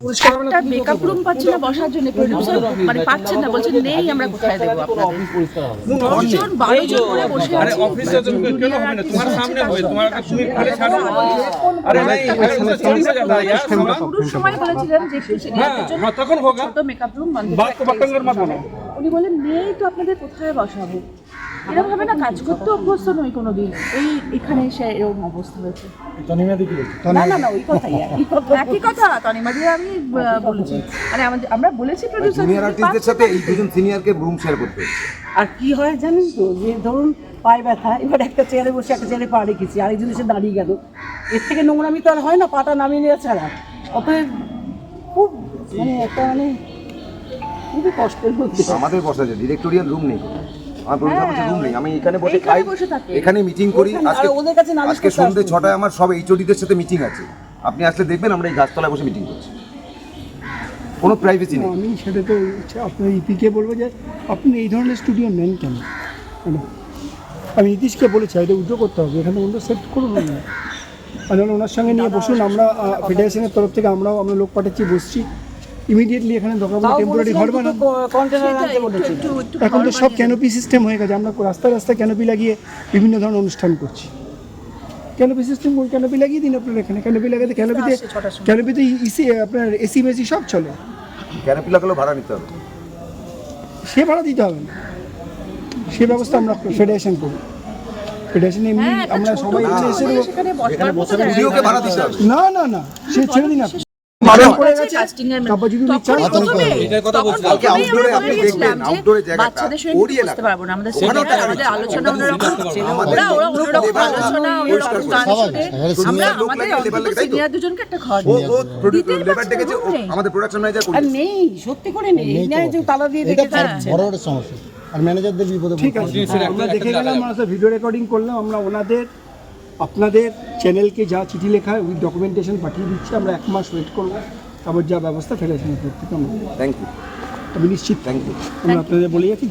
একটা makeup room পাচ্ছি না বসার জন্য মানে পাচ্ছেন না বলছেন নেই আমরা কোথায় দেবো দশজন বারো জন করে বসে সময় বলেছিলেন যে তখন মেকআপ রুম উনি বলেন নেই তো আপনাদের কোথায় বসাবো? এরকম ভাবে না কাজ করতে অভ্যস্ত নই কোনোদিন। এই এখানে এসে এরকম অবস্থা হয়েছে। তনিমাদি কি না না না ওই কথাই একই কথা। একই কথা তনিমা দিয়ে আমি বলেছি। মানে আমাদের আমরা বলেছি প্রডিউসার জুনিয়র আর্টিস্টদের সাথে এই দুজন সিনিয়রকে রুম শেয়ার করতে আর কি হয় জানেন তো যে ধরুন পায়ে ব্যথা এবার একটা চেয়ারে বসে একটা চেয়ারে পা রেখেছি আরেকজন এসে দাঁড়িয়ে গেল। এর থেকে নোংরামি তো আর হয় না পাটা নামিয়ে নেওয়া ছাড়া। অতএব খুব মানে একটা মানে খুবই কষ্টের মধ্যে। আমাদের বসা যায় ডিরেক্টোরিয়াল রুম নেই। আমার প্রডিউসার রুম। নেই আমি এখানে বসে খাই এখানে মিটিং করি। আজকে ওদের কাছে নালিশ আজকে সন্ধ্যে ছটায় আমার সব এইচওডিদের সাথে মিটিং আছে। আপনি আসলে দেখবেন আমরা এই গাছতলায় বসে মিটিং করছি। কোনো প্রাইভেসি নেই। আমি সেটা তো আপনার ইপিকে বলব যে আপনি এই ধরনের স্টুডিও নেন কেন? আমি নীতিশকে বলেছি এটা উদ্যোগ করতে হবে। এখানে অন্য সেট করুন না আর ওনার সঙ্গে নিয়ে বসুন। আমরা ফেডারেশনের তরফ থেকে আমরাও আমরা লোক পাঠাচ্ছি বসছি। ইমিডিয়েটলি এখানে দরকার টেম্পোরারি ঘর বানান। এখন তো সব ক্যানোপি সিস্টেম হয়ে গেছে। আমরা রাস্তায় রাস্তায় ক্যানোপি লাগিয়ে বিভিন্ন ধরনের অনুষ্ঠান করছি। ক্যানোপি সিস্টেম ক্যানোপি লাগিয়ে দিন আপনার এখানে। ক্যানোপি লাগাতে ক্যানোপিতে ক্যানোপিতে ইসি আপনার এসি মেসি সব চলে। ক্যানাপি লাগালেও ভাড়া নিতে হবে। সে ভাড়া দিতে হবে না। সে ব্যবস্থা আমরা ফেডারেশন করব। ফেডারেশন এমনি হ্যাঁ, আমরা সবাই এসে এসে দেবো। না না না সে ছেড়ে দিন আপনি। আমাদের প্রোডাকশন ম্যানেজার নেই সত্যি করে নেই। তালা দিয়ে বড় সমস্যা। আর ম্যানেজারদের বিপদে ঠিক আছে আমরা দেখে গেলাম আমরা ভিডিও রেকর্ডিং করলাম আমরা ওনাদের আপনাদের চ্যানেলকে যা চিঠি লেখা হয় ওই ডকুমেন্টেশন পাঠিয়ে দিচ্ছি। আমরা এক মাস ওয়েট করব। তারপর যা ব্যবস্থা ফেলেছেন তরফ থেকে আমরা থ্যাংক ইউ আমি নিশ্চিত। থ্যাংক ইউ আমরা আপনাদের বলে যাচ্ছি।